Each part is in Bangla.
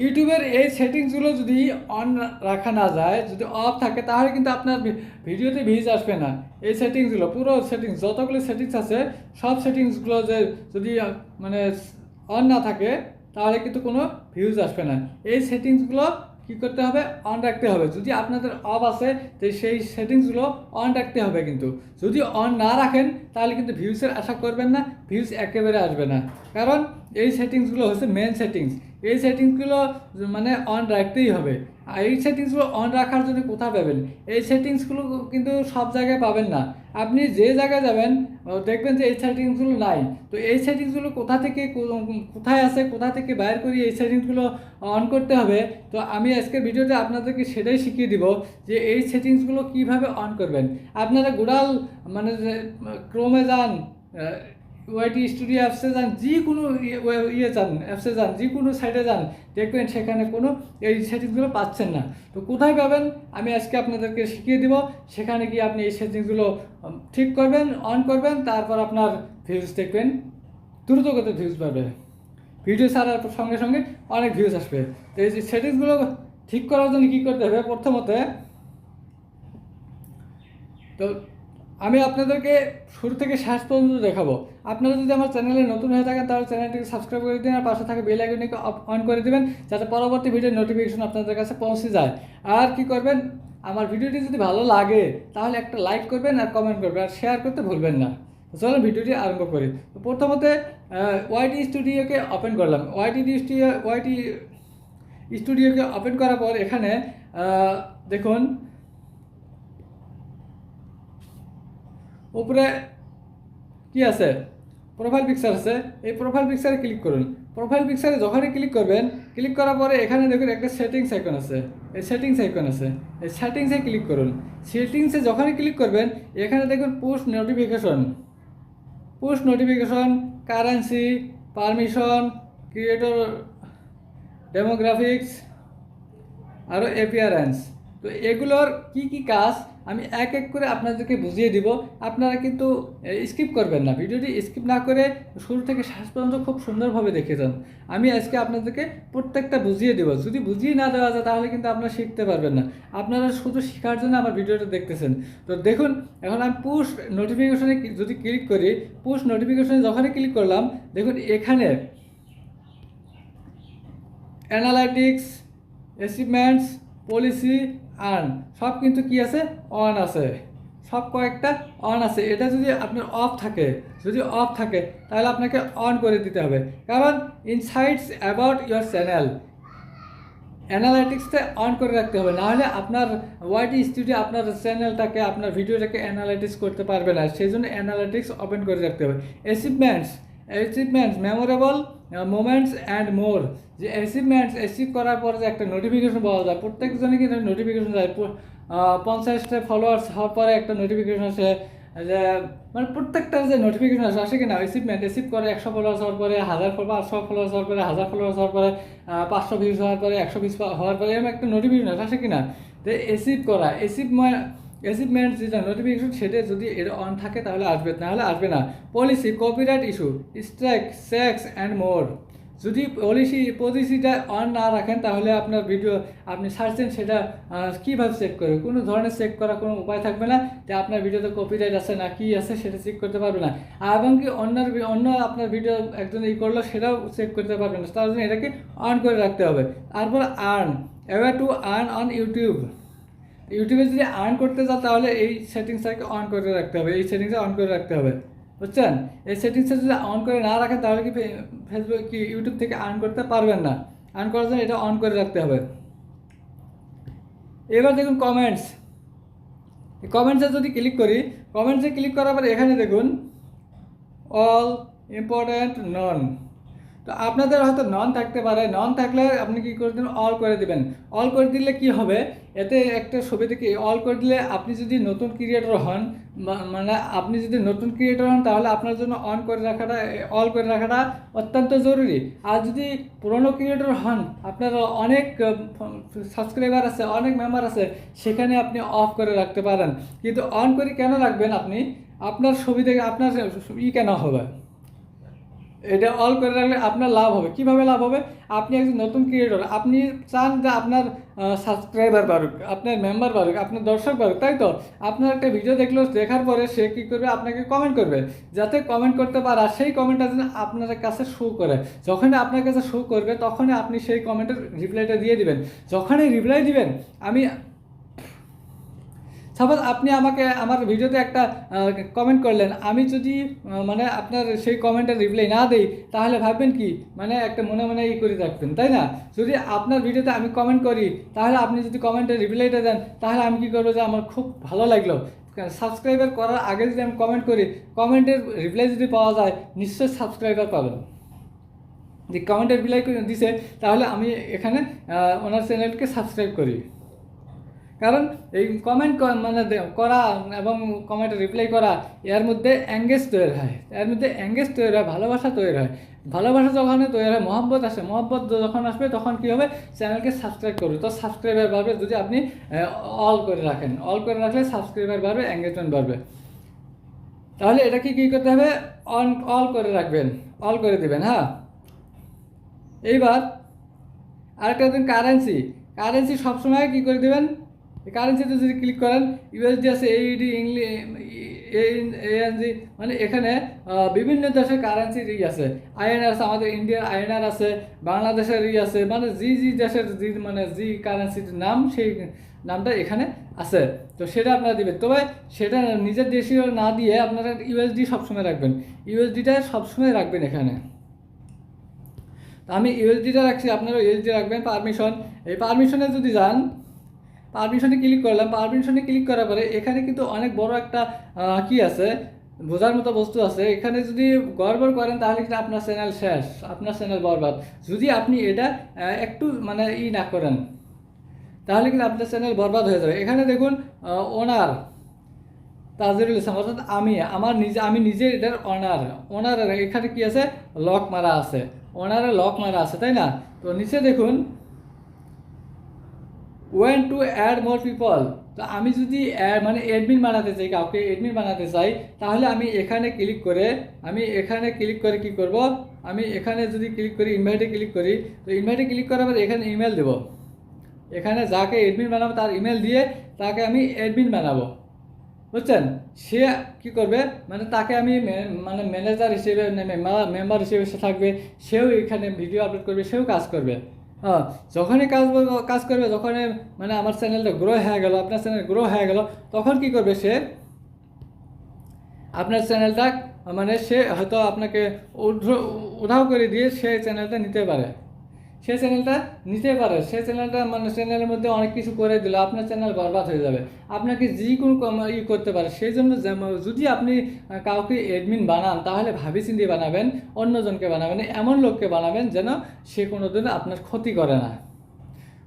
ইউটিউবের এই সেটিংসগুলো যদি অন রাখা না যায়, যদি অফ থাকে, তাহলে কিন্তু আপনার ভিডিওতে ভিজ আসবে না। এই সেটিংসগুলো, পুরো সেটিংস, যতগুলো সেটিংস আছে, সব সেটিংসগুলো যে যদি মানে অন না থাকে, তাহলে কিন্তু কোনো ভিউজ আসবে না। এই সেটিংসগুলো কী করতে হবে? অন রাখতে হবে। যদি আপনাদের অফ আছে, তো সেই সেটিংসগুলো অন রাখতে হবে কিন্তু। যদি অন না রাখেন, তাহলে কিন্তু ভিউজের আশা করবেন না ভিউজ একেবারে আসবে না। কারণ এই সেটিংসগুলো হচ্ছে মেন সেটিংস এই সেটিংসগুলো মানে অন রাখতেই হবে। আর এই সেটিংসগুলো অন রাখার জন্য কোথায় পাবেন? এই সেটিংসগুলো কিন্তু সব জায়গায় পাবেন না। আপনি যে জায়গায় যাবেন দেখবেন যে এই সেটিংসগুলো নাই। তো এই সেটিংসগুলো কোথা থেকে কোথায় আছে, কোথা থেকে বাইর করি এই সেটিংসগুলো অন করতে হবে? তো আমি আজকের ভিডিওতে আপনাদেরকে সেটাই শিখিয়ে দিব যে এই সেটিংসগুলো কীভাবে অন করবেন। আপনারা গোড়াল মানে ক্রোমে যান ওয়াইটি স্টুডিও অ্যাপসে যান যে কোনো ইয়ে ইয়ে যান অ্যাপসে যান যে কোনো সাইটে যান, দেখবেন সেখানে কোনো এই সেটিংসগুলো পাচ্ছেন না। তো কোথায় পাবেন? আমি আজকে আপনাদেরকে শিখিয়ে দিব। সেখানে গিয়ে আপনি এই সেটিংসগুলো ঠিক করবেন অন করবেন, তারপর আপনার ভিউজ দেখবেন দ্রুত দ্রুতগত ভিউজ পাবে। ভিডিও ছাড়ার সঙ্গে সঙ্গে অনেক ভিউজ আসবে। তো এই যে সেটিংসগুলো ঠিক করার জন্য কী করতে হবে? প্রথমত, তো আমি আপনাদেরকে শুরু থেকে শেষ পর্যন্ত দেখাবো। আপনারা যদি আমার চ্যানেলে নতুন হয়ে থাকেন, তাহলে চ্যানেলটিকে সাবস্ক্রাইব করে দিন আর পাশে থাকা বেল আইকনটিকে অন করে দেবেন, যাতে পরবর্তী ভিডিওর নোটিফিকেশন আপনাদের কাছে পৌঁছে যায়। আর কি করবেন? আমার ভিডিওটি যদি ভালো লাগে, তাহলে একটা লাইক করবেন আর কমেন্ট করবেন, আর শেয়ার করতে ভুলবেন না। তো চলো ভিডিওটি আরম্ভ করি। তো প্রথমত ওয়াইটি স্টুডিওকে ওপেন করলাম। ওয়াইটি স্টুডিও ওয়াইটি স্টুডিওকে ওপেন করার পর এখানে দেখুন, উপরে কি আছে? প্রোফাইল পিকচার আছে, এই প্রোফাইল পিকচারে ক্লিক করুন। প্রোফাইল পিকচারে যখনই ক্লিক করবেন ক্লিক করার পরে এখানে দেখুন একটা সেটিংস আইকন আছে। এই সেটিংস আইকন আছে। এই সেটিংসে ক্লিক করুন। সেটিংসে যখনই ক্লিক করবেন, এখানে দেখুন post notification post notification currency permission creator demographics আরও অ্যাপিয়ারেন্স তো এগুলোর কি কি কাজ? আমি এক এক করে আপনাদেরকে বুঝিয়ে দিব। আপনারা কিন্তু স্কিপ করবেন না। ভিডিওটি স্কিপ না করে শুরু থেকে শেষ পর্যন্ত খুব সুন্দরভাবে দেখে যান। আমি আজকে আপনাদেরকে প্রত্যেকটা বুঝিয়ে দেবো। যদি বুঝিয়ে না দেওয়া যায়, তাহলে কিন্তু আপনারা শিখতে পারবেন না। আপনারা শুধু শেখার জন্য আমার ভিডিওটা দেখতেছেন। তো দেখুন, এখন আমি পুশ নোটিফিকেশনে যদি ক্লিক করি পুশ নোটিফিকেশনে যখনই ক্লিক করলাম, দেখুন এখানে অ্যানালাইটিক্স অ্যাচিভমেন্টস পলিসি আর্ন সব কিন্তু কি আছে? অন আছে। সব কয়েকটা অন আছে। এটা যদি আপনার অফ থাকে, যদি অফ থাকে, তাহলে আপনাকে অন করে দিতে হবে। কারণ ইনসাইটস অ্যাবাউট ইয়োর চ্যানেল অ্যানালাইটিক্সটা অন করে রাখতে হবে। নাহলে আপনার ওয়াইটি স্টুডিও আপনার চ্যানেলটাকে আপনার ভিডিওটাকে অ্যানালাইটিক্স করতে পারবে না। সেই জন্য অ্যানালাইটিক্স ওপেন করে রাখতে হবে। Achievements achievements memorable moments and more যে অ্যাচিভমেন্টস অ্যাচিভ করার পরে যে একটা নোটিফিকেশন পাওয়া যায় প্রত্যেকজনে কিন্তু নোটিফিকেশন যায় পঞ্চাশটা ফলোয়ার্স হওয়ার পরে একটা নোটিফিকেশন আসে, যে মানে প্রত্যেকটার যে নোটিফিকেশন আসে আসে কিনা অ্যাচিভমেন্ট অ্যাচিভ করে একশো ফলোয়ার্স হওয়ার পরে, হাজার পাঁচশো ফলোয়ার্স হওয়ার পরে, হাজার ফলোয়ার্স হওয়ার পরে পাঁচশো ভিউজ হওয়ার পরে, একশো ভিউজ হওয়ার পরে, এরকম একটা নোটিফিকেশন আসে কিনা তো অ্যাচিভ করা অ্যাচিভ অ্যাচিভমেন্ট যেটা নোটিফিকেশন সেটা যদি এর অন থাকে তাহলে আসবে, নাহলে আসবে না। Policy copyright issue strike sex and more যদি পলিসি পলিসিটা অন না রাখেন, তাহলে আপনার ভিডিও আপনি সার্চেন সেটা কীভাবে চেক করবে কোনো ধরনের চেক করার কোনো উপায় থাকবে না যে আপনার ভিডিওতে কপিরাইট আছে না কি আছে সেটা চেক করতে পারবে না। এবং কি অন্যের অন্য আপনার ভিডিও একজন ই করল, সেটাও চেক করতে পারবে না। তার জন্য এটাকে অন করে রাখতে হবে। তারপর earn ever to earn on YouTube ইউটিউবে যদি আর্ন করতে যাও তাহলে এই সেটিংসটাকে অন করে রাখতে হবে। এই সেটিংসটা অন করে রাখতে হবে। বুঝছেন? এই সেটিংসটা যদি অন করে না রাখেন, তাহলে কি ফেসবুক কি ইউটিউব থেকে আর্ন করতে পারবেন না। আর্ন করার জন্য এটা অন করে রাখতে হবে। এবার দেখুন কমেন্টস কমেন্টসে যদি ক্লিক করি কমেন্টসে ক্লিক করার পরে এখানে দেখুন অল ইম্পর্ট্যান্ট নন তো আপনাদের হয়তো নন থাকতে পারে। নন থাকলে আপনি কি করে দেবেন অল করে দিবেন। অল করে দিলে কি হবে? এতে একটা সুবিধা কি অল করে দিলে আপনি যদি নতুন ক্রিয়েটর হন মানে আপনি যদি নতুন ক্রিয়েটর হন, তাহলে আপনার জন্য অন করে রাখাটা অল করে রাখাটা অত্যন্ত জরুরি। আর যদি পুরনো ক্রিয়েটর হন আপনার অনেক সাবস্ক্রাইবার আছে, অনেক মেম্বার আছে, সেখানে আপনি অফ করে রাখতে পারেন। কিন্তু অন করে কেন রাখবেন আপনি? আপনার সুবিধা আপনার ই কেন হবে? এটা অল করে রাখলে আপনার লাভ হবে। কীভাবে লাভ হবে? আপনি একজন নতুন ক্রিয়েটর আপনি চান যে আপনার সাবস্ক্রাইবার বাড়ুক, আপনার মেম্বার বাড়ুক, আপনার দর্শক বাড়ুক, তাই তো? আপনার একটা ভিডিও দেখল, দেখার পরে সে কী করবে? আপনাকে কমেন্ট করবে। যাতে কমেন্ট করতে পারা সেই কমেন্টটা যেন আপনার কাছে শো করে। যখনই আপনার কাছে শো করবে, তখনই আপনি সেই কমেন্টের রিপ্লাইটা দিয়ে দিবেন। যখনই রিপ্লাই দিবেন, আমি সাপোজ আপনি আমাকে, আমার ভিডিওতে একটা কমেন্ট করলেন, আমি যদি মানে আপনার সেই কমেন্টের রিপ্লাই না দিই, তাহলে ভাববেন কি মানে একটা মনে মনে ই করে রাখবেন, তাই না? যদি আপনার ভিডিওতে আমি কমেন্ট করি, তাহলে আপনি যদি কমেন্টের রিপ্লাইটা দেন, তাহলে আমি কি করব যে আমার খুব ভালো লাগল। সাবস্ক্রাইবার করার আগে যদি আমি কমেন্ট করি কমেন্টের রিপ্লাই যদি পাওয়া যায়, নিশ্চয়ই সাবস্ক্রাইবার পাবেন। যে কমেন্টের রিপ্লাই দিছে, তাহলে আমি এখানে ওনার চ্যানেলকে সাবস্ক্রাইব করি। কারণ এই কমেন্ট মানে করা এবং কমেন্টে রিপ্লাই করা, এর মধ্যে অ্যাঙ্গেজ তৈরি হয়। এর মধ্যে অ্যাঙ্গেজ তৈরি হয়, ভালোবাসা তৈরি হয়। ভালোবাসা যখন তৈরি হয়, মহব্বত আসে। মহব্বত যখন আসবে, তখন কী হবে? চ্যানেলকে সাবস্ক্রাইব করবে। তো সাবস্ক্রাইবার বাড়বে যদি আপনি অল করে রাখেন অল করে রাখলে সাবস্ক্রাইবার বাড়বে এঙ্গেজমেন্ট বাড়বে। তাহলে এটাকে কী করতে হবে? অন অল করে রাখবেন। অল করে দিবেন হ্যাঁ? এইবার আরেকটা দিন কারেন্সি কারেন্সি সবসময় কী করে দেবেন? কারেন্সিতে যদি ক্লিক করেন ইউএসডি আছে এইডি ইংলি এএনজি মানে এখানে বিভিন্ন দেশের কারেন্সির ই আছে। আইএনআর আছে, আমাদের ইন্ডিয়ার আইএনআর আছে, বাংলাদেশের ই আছে মানে জি জি দেশের জি মানে জি কারেন্সির নাম, সেই নামটা এখানে আছে। তো সেটা আপনারা দিবেন। তবে সেটা নিজের দেশীয় না দিয়ে আপনারা ইউএসডি সবসময় রাখবেন। ইউএসডিটা সবসময় রাখবেন এখানে। আমি ইউএসডিটা রাখছি, আপনারা ইউএসডি রাখবেন পারমিশন এই পারমিশনে যদি যান পারমিশনে ক্লিক করলাম। পারমিশনে ক্লিক করার পরে এখানে কিন্তু অনেক বড় একটা কি আছে? বোঝার মতো বস্তু আছে। এখানে যদি গড়বড় করেন তাহলে কিন্তু আপনার চ্যানেল শেষ, আপনার চ্যানেল বরবাদ। যদি আপনি এটা একটু মানে ই না করেন, তাহলে কিন্তু আপনার চ্যানেল বরবাদ হয়ে যাবে। এখানে দেখুন ওনার তাজরুল ইসলাম, অর্থাৎ আমি, আমার নিজে, আমি নিজে এটার অনার ওনার এখানে কি আছে? লক মারা আছে। ওনারে লক মারা আছে, তাই না? তো নিচে দেখুন when to add more people তো আমি যদি মানে অ্যাডমিন বানাতে চাই, কাউকে অ্যাডমিন বানাতে চাই, তাহলে আমি এখানে ক্লিক করে, আমি এখানে ক্লিক করে কি করব? আমি এখানে যদি ক্লিক করি ইনভাইটে ক্লিক করি, তো ইনভাইটে ক্লিক করার পর এখানে ইমেল দেবো। এখানে যাকে অ্যাডমিন বানাবো, তার ইমেল দিয়ে তাকে আমি অ্যাডমিন বানাবো। বুঝছেন? সে কি করবে? মানে তাকে আমি মানে ম্যানেজার হিসেবে মেম্বার হিসেবে সে থাকবে, সেও এখানে ভিডিও আপলোড করবে, সেও কাজ করবে। হ্যাঁ যখনই কাজ কাজ করবে, যখনই মানে আমার চ্যানেলটা গ্রো হয়ে গেল, আপনার চ্যানেল গ্রো হয়ে গেল, তখন কি করবে সে? আপনার চ্যানেলটা মানে সে হয়তো আপনাকে উদ্ধ উধাও করে দিয়ে সে চ্যানেলটা নিতে পারে। সে চ্যানেলটা নিতে পারে। সে চ্যানেলটা মানে চ্যানেলের মধ্যে অনেক কিছু করে দিল আপনার চ্যানেল বরবাদ হয়ে যাবে। আপনাকে যে কোনো ই করতে পারে। সেই জন্য যদি আপনি কাউকে এডমিন বানান, তাহলে ভাবি চিন্তি বানাবেন, অন্যজনকে বানাবেন, এমন লোককে বানাবেন যেন সে কোনো দিন আপনার ক্ষতি করে না।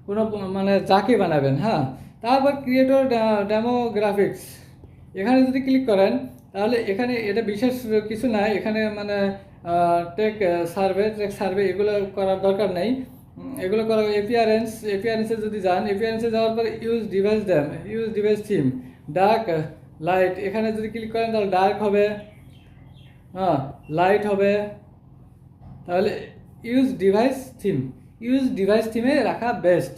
কোনো মানে যাকে বানাবেন হ্যাঁ? তারপর ক্রিয়েটর ডেমোগ্রাফিক্স এখানে যদি ক্লিক করেন, তাহলে এখানে এটা বিশেষ কিছু নাই। এখানে মানে টেক সার্ভে টেক সার্ভে এগুলো করার দরকার নেই। এগুলো করা এপিয়ারেন্স এপিয়ারেন্সে যদি যান এপিয়ারেন্সে যাওয়ার পরে use device dam use device theme dark light এখানে যদি ক্লিক করেন তাহলে ডার্ক হবে হ্যাঁ লাইট হবে। তাহলে use device theme use device থিমে রাখা বেস্ট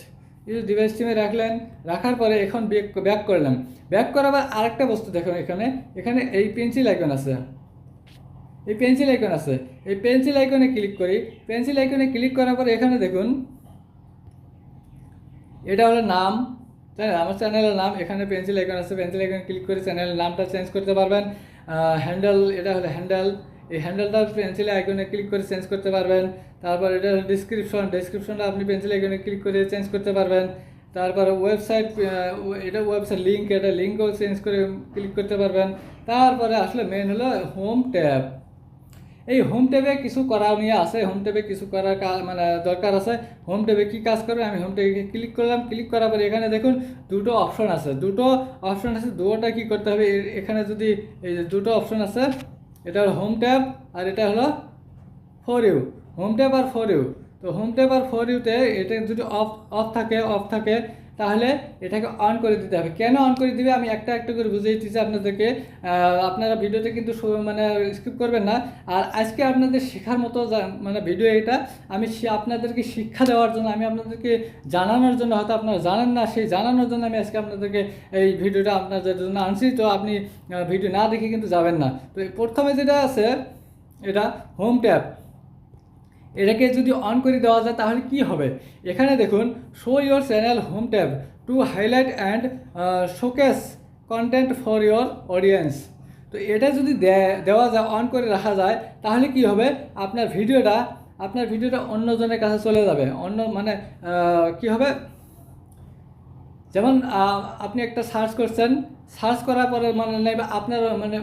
ইউজ ডিভাইস থিমে রাখলেন, রাখার পরে এখন ব্যাক ব্যাক করলাম। ব্যাক করার আরেকটা বস্তু দেখুন এখানে। এখানে এই পেন্সিল আইকন আছে। এই পেন্সিল আইকন আছে। এই পেন্সিল আইকনে ক্লিক করি। পেন্সিল আইকনে ক্লিক করার পর এখানে দেখুন, এটা হলো নাম। তাই আমার চ্যানেলের নাম, এখানে পেন্সিল আইকন আছে। পেন্সিল আইকনে ক্লিক করে চ্যানেলের নামটা চেঞ্জ করতে পারবেন। হ্যান্ডেল এটা হলো হ্যান্ডেল এই হ্যান্ডেলটা পেন্সিল আইকনে ক্লিক করে চেঞ্জ করতে পারবেন। তারপর এটা ডিসক্রিপশন ডিসক্রিপশনটা আপনি পেন্সিল আইকনে ক্লিক করে চেঞ্জ করতে পারবেন। তারপর ওয়েবসাইট এটা ওয়েবসাইট লিঙ্ক এটা লিঙ্কও চেঞ্জ করে ক্লিক করতে পারবেন। তারপরে আসলে মেন হলো হোম ট্যাব এই হোম ট্যাবে কিছু করা নিয়ে আছে হোম ট্যাবে কিছু করার মানে দরকার আছে। হোম ট্যাবে কী কাজ করবে আমি হোম ট্যাবে ক্লিক করলাম ক্লিক করার পরে এখানে দেখুন দুটো অপশন আছে। দুটো অপশন আছে দুটোটা কী করতে হবে? এখানে যদি এই যে দুটো অপশন আছে, এটা হলো হোম ট্যাব আর এটা হলো ফর ইউ হোম ট্যাব আর ফর ইউ তো হোম ট্যাব আর ফর ইউতে এটা যদি অফ অফ থাকে অফ থাকে তাহলে এটাকে অন করে দিতে হবে। কেন অন করে দিবে? আমি একটা একটা করে বুঝিয়ে দিচ্ছি আপনাদেরকে আপনারা ভিডিওতে কিন্তু মানে স্কিপ করবেন না। আর আজকে আপনাদের শেখার মতো মানে ভিডিও এটা, আমি আপনাদেরকে শিক্ষা দেওয়ার জন্য, আমি আপনাদেরকে জানানোর জন্য, হয়তো আপনারা জানেন না, সেই জানানোর জন্য আমি আজকে আপনাদেরকে এই ভিডিওটা আপনাদের জন্য আনছি। তো আপনি ভিডিও না দেখে কিন্তু যাবেন না। তো প্রথমে যেটা আছে, এটা হোম ট্যাব এটাকে যদি অন করে দেওয়া যায়, তাহলে কি হবে? এখানে দেখুন show your channel home tab to highlight and showcase content for your audience তো এটা যদি দেওয়া যায় অন করে রাখা যায়, তাহলে কি হবে? আপনার ভিডিওটা আপনার ভিডিওটা অন্যজনের কাছে চলে যাবে। অন্য মানে কি হবে? যেমন আপনি একটা সার্চ করছেন সার্চ করার পরে মানে নাই বা আপনার মানে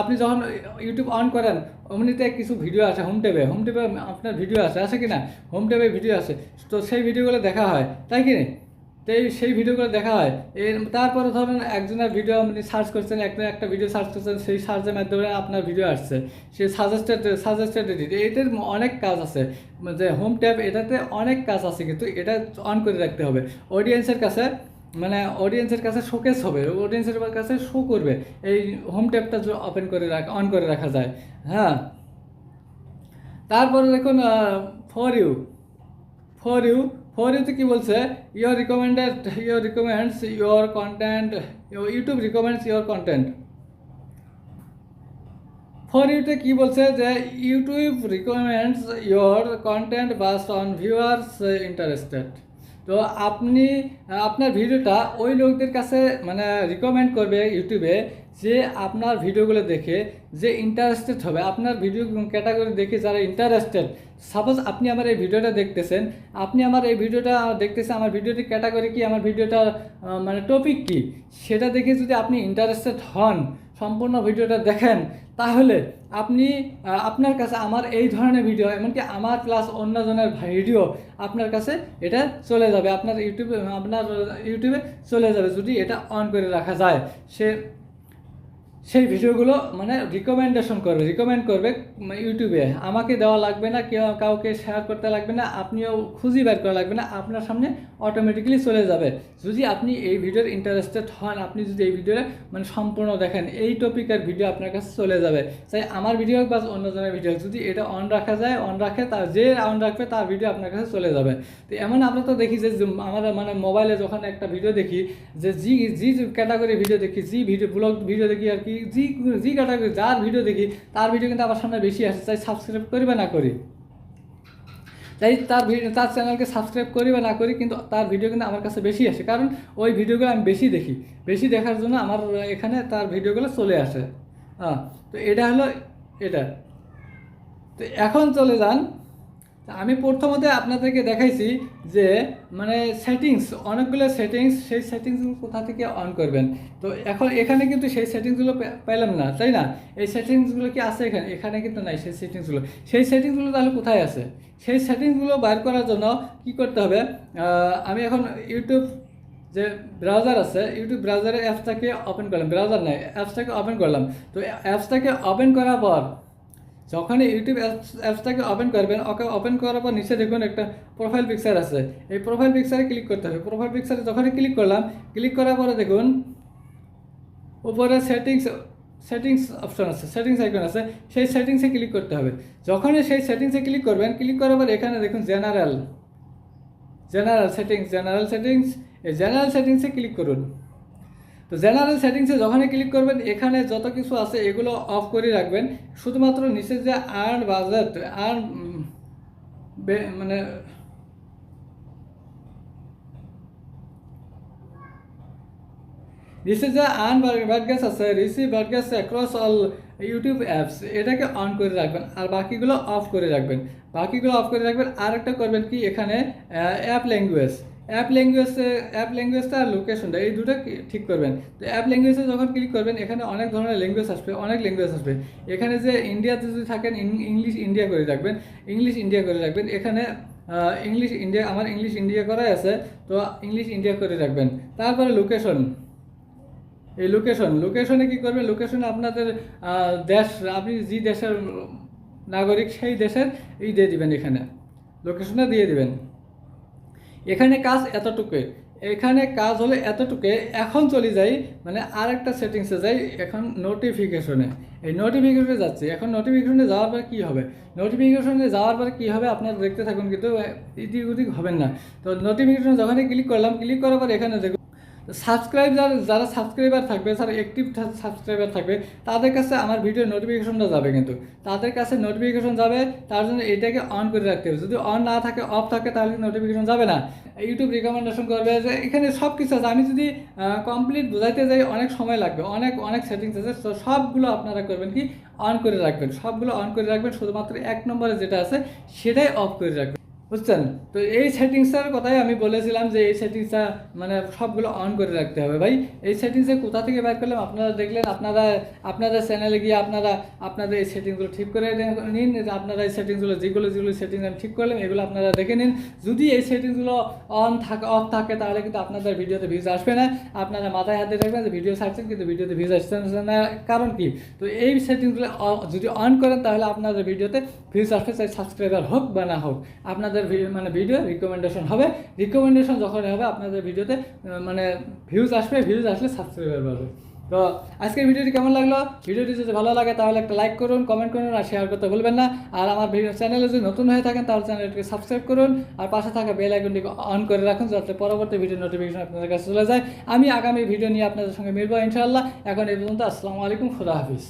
আপনি যখন ইউটিউব অন করেন, অমনিতে কিছু ভিডিও আছে হোম টেবে হোম টেবে আপনার ভিডিও আছে আছে কি না? হোম টেবে ভিডিও আছে। তো সেই ভিডিওগুলো দেখা হয়, তাই কি না? তো এই সেই ভিডিওগুলো দেখা হয়। এর তারপরে ধরুন একজনের ভিডিও আপনি সার্চ করছেন, একটা একটা ভিডিও সার্চ করছেন, সেই সার্চের মাধ্যমে আপনার ভিডিও আসছে। সে সাজেস্টেড সাজেস্টেড এডিট এটার অনেক কাজ আছে। যে হোম ট্যাব এটাতে অনেক কাজ আছে, কিন্তু এটা অন করে রাখতে হবে। অডিয়েন্সের কাছে মানে অডিয়েন্সের কাছে শোকেস হবে অডিয়েন্সের কাছে শো করবে। এই হোম ট্যাবটা ওপেন করে রাখা অন করে রাখা যায়। হ্যাঁ? তারপরে দেখুন for you for you for ইউতে কি বলছে? Your recommended your recommends your content YouTube recommends your content for ইউতে কি বলছে যে YouTube recommends your content base on viewers interested তো আপনি, আপনার ভিডিওটা ওই লোকদের কাছে মানে রিকমেন্ড করবে ইউটিউবে যে আপনার ভিডিওগুলো দেখে যে ইন্টারেস্টেড হবে। আপনার ভিডিও ক্যাটাগরি দেখে যারা ইন্টারেস্টেড সাপোজ আপনি আমার এই ভিডিওটা দেখতেছেন, আপনি আমার এই ভিডিওটা দেখতেছেন, আমার ভিডিওটি ক্যাটাগরি কি, আমার ভিডিওটা মানে টপিক কি, সেটা দেখে যদি আপনি ইন্টারেস্টেড হন সম্পূর্ণ ভিডিওটা দেখেন, তাহলে আপনি আপনার কাছে আমার এই ধরনের ভিডিও, এমনকি আমার ক্লাস অন্যজনের ভিডিও আপনার কাছে এটা চলে যাবে, আপনার ইউটিউবে আপনার ইউটিউবে চলে যাবে যদি এটা অন করে রাখা যায়। সে সেই ভিডিওগুলো মানে রিকমেন্ডেশন করবে রিকমেন্ড করবে ইউটিউবে আমাকে দেওয়া লাগবে না, কেউ কাউকে শেয়ার করতে লাগবে না, আপনিও খুঁজি বের করা লাগবে না, আপনার সামনে অটোমেটিক্যালি চলে যাবে। যদি আপনি এই ভিডিওর ইন্টারেস্টেড হন, আপনি যদি এই ভিডিওটা মানে সম্পূর্ণ দেখেন, এই টপিকের ভিডিও আপনার কাছে চলে যাবে। তাই আমার ভিডিও হোক বা অন্যজনের ভিডিও যদি এটা অন রাখা যায় অন রাখে, তার যে অন রাখবে, তার ভিডিও আপনার কাছে চলে যাবে। তো এমন আমরা তো দেখি যে যে আমার মানে মোবাইলে যখন একটা ভিডিও দেখি, যে জি জি ক্যাটাগরি ভিডিও দেখি, জি ভিডিও ব্লগ ভিডিও দেখি আর কি জি ক্যাটাগরি যার ভিডিও দেখি, তার ভিডিও কিন্তু আমার সামনে বেশি আসে, তাই সাবস্ক্রাইব করি বা না করি। তাই তার ভিডিও তার চ্যানেলকে সাবস্ক্রাইব করি বা না করি, কিন্তু তার ভিডিও কিন্তু আমার কাছে বেশি আসে। কারণ ওই ভিডিওগুলো আমি বেশি দেখি। বেশি দেখার জন্য আমার এখানে তার ভিডিওগুলো চলে আসে। হ্যাঁ তো এটা হলো এটা। তো এখন চলে যান। আমি প্রথমতে আপনাদেরকে দেখাইছি যে মানে সেটিংস অনেকগুলো সেটিংস সেই সেটিংসগুলো কোথা থেকে অন করবেন? তো এখন এখানে কিন্তু সেই সেটিংসগুলো পেলাম না, তাই না? এই সেটিংসগুলো কি আছে এখানে? এখানে কিন্তু নাই সেই সেটিংসগুলো সেই সেটিংসগুলো তাহলে কোথায় আছে? সেই সেটিংসগুলো বার করার জন্য কি করতে হবে? আমি এখন ইউটিউব যে ব্রাউজার আছে, ইউটিউব ব্রাউজারের অ্যাপসটাকে ওপেন করলাম। ব্রাউজার নাই অ্যাপসটাকে ওপেন করলাম। তো অ্যাপসটাকে ওপেন করার পর যখনই ইউটিউব অ্যাপস অ্যাপসটাকে ওপেন করবেন, ওকে ওপেন করার পর নিচে দেখুন একটা প্রোফাইল পিকচার আছে। এই প্রোফাইল পিকচারে ক্লিক করতে হবে। প্রোফাইল পিকচারে যখনই ক্লিক করলাম ক্লিক করার পরে দেখুন, উপরে সেটিংস সেটিংস অপশন আছে সেটিংস আইকন আছে, সেই সেটিংসে ক্লিক করতে হবে। যখনই সেই সেটিংসে ক্লিক করবেন ক্লিক করার পর এখানে দেখুন general general settings general settings এই জেনারেল সেটিংসে ক্লিক করুন। তো জেনারেল সেটিংসে যখনই ক্লিক করবেন, এখানে যত কিছু আছে এগুলো অফ করে রাখবেন। শুধুমাত্র নিচে যে আর্ন বাজেট আর্ন মানে নিচে যে আর্ন ব্যাডগ্যাস আছে receive badges across all YouTube apps এটাকে অন করে রাখবেন। আর বাকিগুলো অফ করে রাখবেন। বাকিগুলো অফ করে রাখবেন। আর একটা করবেন কি? এখানে অ্যাপ ল্যাঙ্গুয়েজ অ্যাপ ল্যাঙ্গুয়েজে অ্যাপ ল্যাঙ্গুয়েজটা আর লোকেশনটা এই দুটো ঠিক করবেন। তো অ্যাপ ল্যাঙ্গুয়েজে যখন ক্লিক করবেন, এখানে অনেক ধরনের ল্যাঙ্গুয়েজ আসবে, অনেক ল্যাঙ্গুয়েজ আসবে। এখানে যে ইন্ডিয়াতে যদি থাকেন ইংলিশ ইন্ডিয়া করে রাখবেন ইংলিশ ইন্ডিয়া করে রাখবেন। এখানে ইংলিশ ইন্ডিয়া আমার ইংলিশ ইন্ডিয়া করাই আছে, তো ইংলিশ ইন্ডিয়া করে রাখবেন। তারপরে লোকেশন এই লোকেশন লোকেশনে কি করবেন? লোকেশনে আপনাদের দেশ, আপনি যে দেশের নাগরিক, সেই দেশের এই দিয়ে দিবেন এখানে। লোকেশনটা দিয়ে দিবেন। এখানে কাজ এতটুকু এখানে কাজ হলে এতটুকু এখন চলে যাই মানে আর একটা সেটিংসে যাই, এখন নোটিফিকেশনে এই নোটিফিকেশনে যাচ্ছি। এখন নোটিফিকেশনে যাওয়ার পর কী হবে? নোটিফিকেশনে যাওয়ার পর কী হবে? আপনারা দেখতে থাকুন, কিন্তু ইদিক উদিক হবেন না। তো নোটিফিকেশন যখনই ক্লিক করলাম ক্লিক করার পর এখানে দেখুন সাবস্ক্রাইব যারা যারা সাবস্ক্রাইবার থাকবে, যারা অ্যাক্টিভ সাবস্ক্রাইবার থাকবে, তাদের কাছে আমার ভিডিও নোটিফিকেশনটা যাবে কিন্তু। তাদের কাছে নোটিফিকেশন যাবে, তার জন্য এটাকে অন করে রাখতে হবে। যদি অন না থাকে অফ থাকে, তাহলে নোটিফিকেশন যাবে না। ইউটিউব রিকমেন্ডেশন করবে যে, এখানে সব কিছু আছে। আমি যদি কমপ্লিট বোঝাইতে যাই, অনেক সময় লাগবে। অনেক অনেক সেটিংস আছে। তো সবগুলো আপনারা করবেন কি? অন করে রাখবেন। সবগুলো অন করে রাখবেন। শুধুমাত্র এক নম্বরে যেটা আছে, সেটাই অফ করে রাখবেন। বুঝছেন? তো এই সেটিংসটার কথাই আমি বলেছিলাম যে এই সেটিংসটা মানে সবগুলো অন করে রাখতে হবে। ভাই, এই সেটিংসে কোথা থেকে বের করলাম? আপনারা দেখলেন, আপনারা, আপনাদের চ্যানেলে গিয়ে আপনারা, আপনাদের এই সেটিংসগুলো ঠিক করে নিন আপনারা এই সেটিংসগুলো, যেগুলো যেগুলো সেটিংস আমি ঠিক করলাম, এগুলো আপনারা দেখে নিন। যদি এই সেটিংসগুলো অন থাকে অফ থাকে, তাহলে কিন্তু আপনাদের ভিডিওতে ভিউজ আসবে না। আপনারা মাথায় হাতে রাখবেন যে ভিডিও ছাড়ছেন, কিন্তু ভিডিওতে ভিউজ আসছে না। কারণ কি? তো এই সেটিংসগুলো, যদি অন করেন, তাহলে আপনাদের ভিডিওতে আসবে চাই সাবস্ক্রাইবার হোক বা না হোক, আপনাদের মানে ভিডিও রিকমেন্ডেশন হবে। রিকমেন্ডেশন যখন হবে, আপনাদের ভিডিওতে মানে ভিউজ আসবে ভিউজ আসলে সাবস্ক্রাইবার বাড়বে। তো আজকের ভিডিওটি কেমন লাগল? ভিডিওটি যদি ভালো লাগে, তাহলে একটা লাইক করুন কমেন্ট করুন আর শেয়ার করতে ভুলবেন না। আর আমার ভিডিও চ্যানেলে যদি নতুন হয়ে থাকেন, তাহলে চ্যানেলটিকে সাবস্ক্রাইব করুন। আর পাশে থাকা বেল আইকনটিকে অন করে রাখুন, যাতে পরবর্তী ভিডিও নোটিফিকেশন আপনাদের কাছে চলে যায়। আমি আগামী ভিডিও নিয়ে আপনাদের সঙ্গে মিলবো ইনশাআল্লাহ। এখন এই পর্যন্ত, আসসালামু আলাইকুম, খুদা হাফিজ।